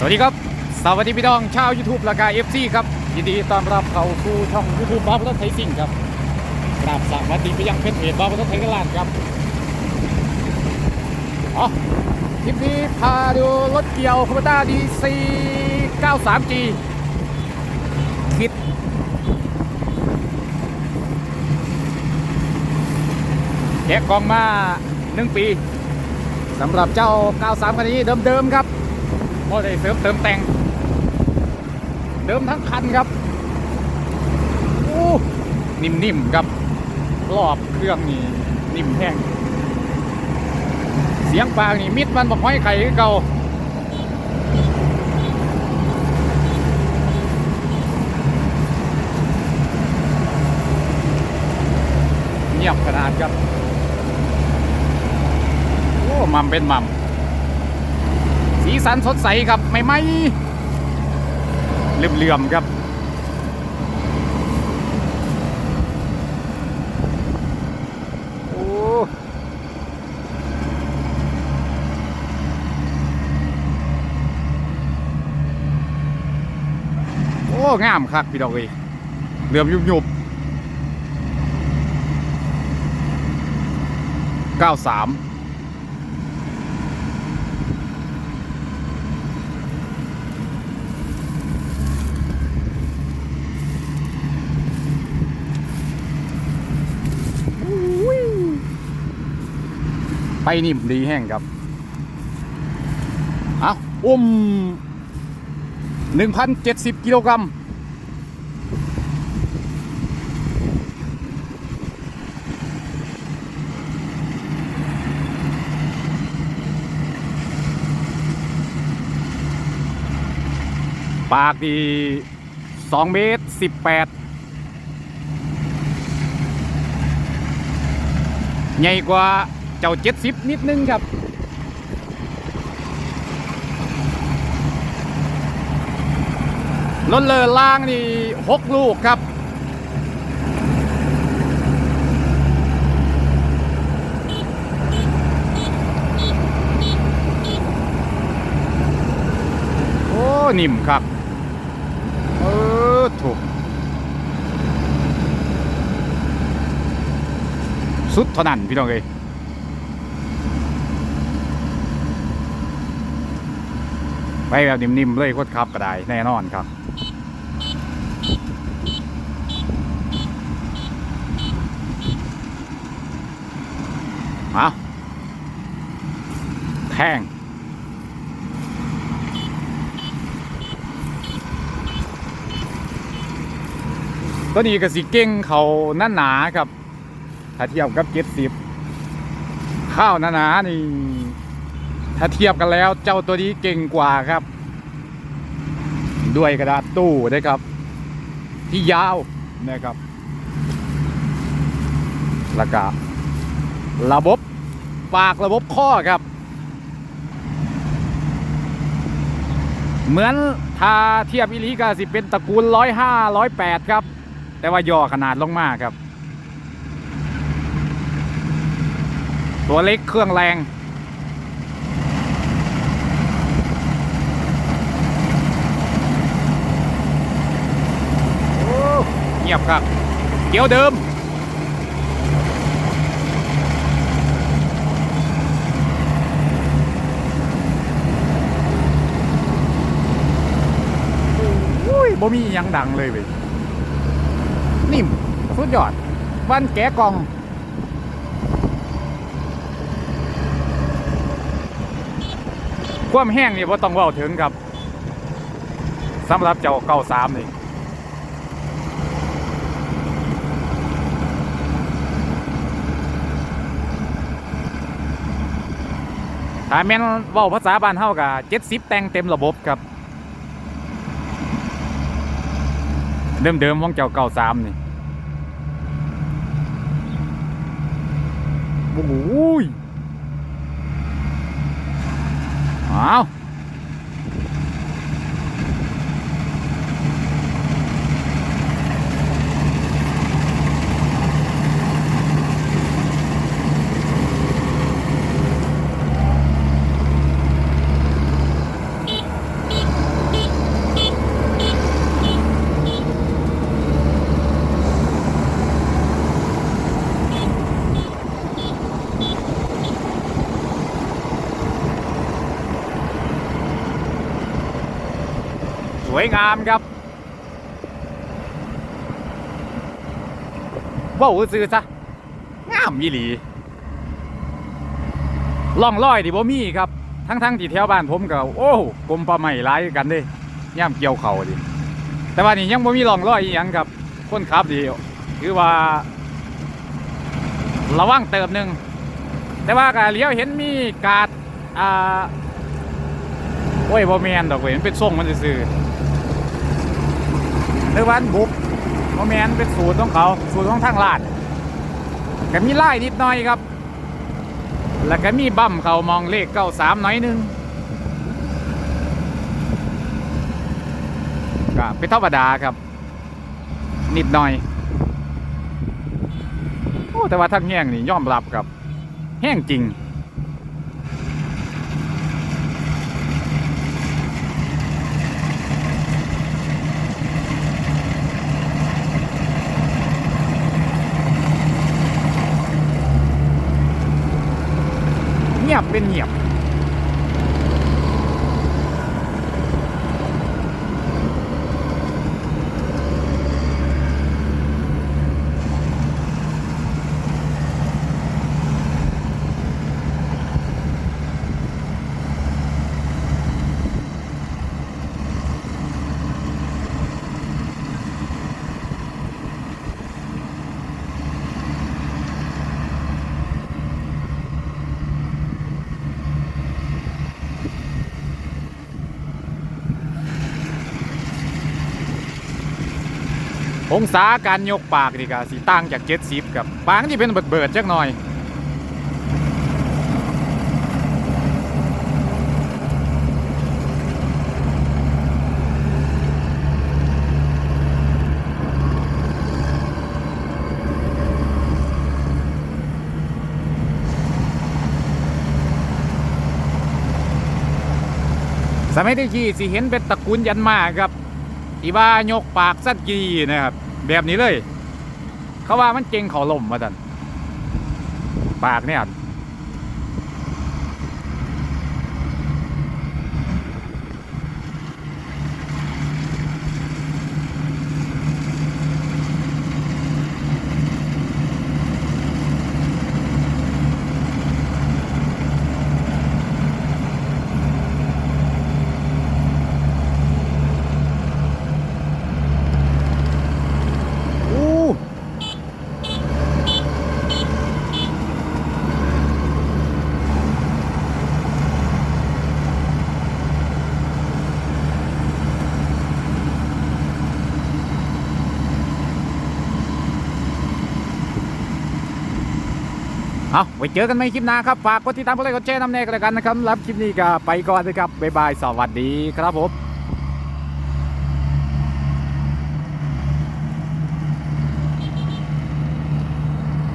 สวัสดีครับ สวัสดีพี่น้องชาว YouTube ราคา FC ครับ ยินดีต้อนรับเข้าสู่ช่อง YouTube บ้าพุทธไทยสิ่งครับกราบสวัสดีไปยังเพจเพจบ้าพุทธไทยกันลานครับอ๋อคลิปนี้พาดูรถเกี่ยวคอมพิวต้าดีซี 93G คิด แกะกองมา1ปีสำหรับเจ้า 93 คันนี้เดิมๆครับ ก็ได้เสริมเติมแต่ง เดิมทั้งคันครับนิ่มๆครับรอบเครื่องนี่นิ่มแห้งเสียงปากนี่มิดมันบอกห้อยไข่เก่าเงียบขนาดครับ โอ้มัมเป็นมัม สีสันสดใสครับไม่ไหมเหลื่อมๆครับโอ้โอ้งามคักพี่ดอกเลยเหลื่อมยุบยุบเก้าสาม ไปนิ่มดีแห้งครับ เอาอุ้ม1,070กิโลกรัมปากดี2เมตร18ใหญ่กว่า เจ้า70นิดนึงครับรถเลอล่างนี่6ลูกครับโอ้นิ่มครับ เออถูก สุดเท่านั้นพี่น้องเอ้ย ไปแบบนิ่มๆเลยโคตรขับก็ได้แน่นอนครับเอาแทงตัวนี้ก็สิเก่งเขาหนาหนาๆครับถ้าเทียบกับเจ็ดสิบข้าวหนาๆนี่ ถ้าเทียบกันแล้วเจ้าตัวนี้เก่งกว่าครับ ด้วยกระดาษตู้นะครับ ที่ยาวนะครับแล้วก็ระบบปากระบบข้อครับ เหมือนถ้าเทียบอีหลีก็สิเป็นตระกูลร้อยห้าร้อยแปดครับ แต่ว่าย่อขนาดลงมากครับ ตัวเล็กเครื่องแรง โอ้เงียบครับเกียวเดิมอุ้ยบ่มียังดังเลยเว้ยนิ่มสุดยอด วันแกะกล่อง ความแห้งนี่ว่าต้องเว่าถึงครับสำหรับเจ้าเก้าสามนี่ ถ้าแม่นเว้าภาษาบ้านเฮากับเจ็ดสิบแต่งเต็มระบบครับ เดิมๆของเจ้าเก่าสามนี่โอ้ยอ้าว วยงามครับว่าซื้อซะงามยี่หลีล่องลอยดิบ่มีครับ ทั้งๆที่แถวบ้านผมก็โอ้กลมปลาใหม่หลายกันเด้ย่ามเกี่ยวเข่าดิแต่ว่านี่ยังบ่มีร่องรอยอีหยังครับ คนขับดีคือว่า ระวังเติมหนึ่งแต่ว่าก็เลี้ยวเห็นมีกาดอ่าโอ้ยบ่แมนดอกเว้ยมันเป็นทรงมันซื่อ รือว่าอันบุกบ่แมนเป็นสูตรของเขาสูตรของทางลาดก็มีไล่นิดหน่อยครับ แล้วก็มีบั่มเขามองเลขเก้าสามหน่อยหนึงก็เป็นธรรมดาครับ นิดหน่อยโอ้แต่ว่าทั้งแห้งนี่ยอมรับครับ แห้งจริง เองศาการยกปากนี่ก็สีต่างจากเจ็ดสิบกับปากที่เป็นเบิดเบิดจักหน่อย สมัยที่ขี่สิเห็นเป็นตระกูลยันมาครับ ที่ว่ายกปากสั้นกีนะครับ แบบนี้เลย เขาว่ามันเก่งเขาลมมาจันปากเนี่ย เอาไว้เจอกันในคลิปหน้าครับ ฝากกดติดตามกดไลค์กดแชร์น้ำแน่กันแล้วกันนะครับรับคลิปนี้ก็ไปก่อนเลยครับบ๊ายบายสวัสดีครับผม